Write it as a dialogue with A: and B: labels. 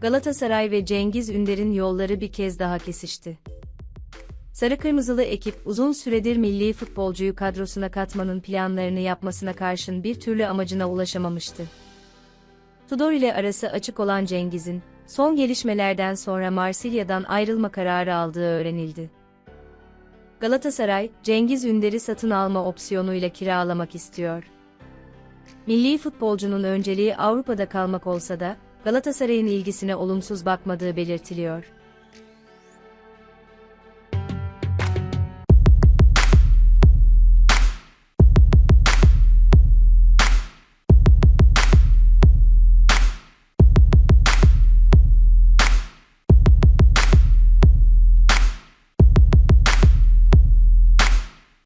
A: Galatasaray ve Cengiz Ünder'in yolları bir kez daha kesişti. Sarı Kırmızılı ekip uzun süredir milli futbolcuyu kadrosuna katmanın planlarını yapmasına karşın bir türlü amacına ulaşamamıştı. Tudor ile arası açık olan Cengiz'in, son gelişmelerden sonra Marsilya'dan ayrılma kararı aldığı öğrenildi. Galatasaray, Cengiz Ünder'i satın alma opsiyonuyla kiralamak istiyor. Milli futbolcunun önceliği Avrupa'da kalmak olsa da, Galatasaray'ın ilgisine olumsuz bakmadığı belirtiliyor.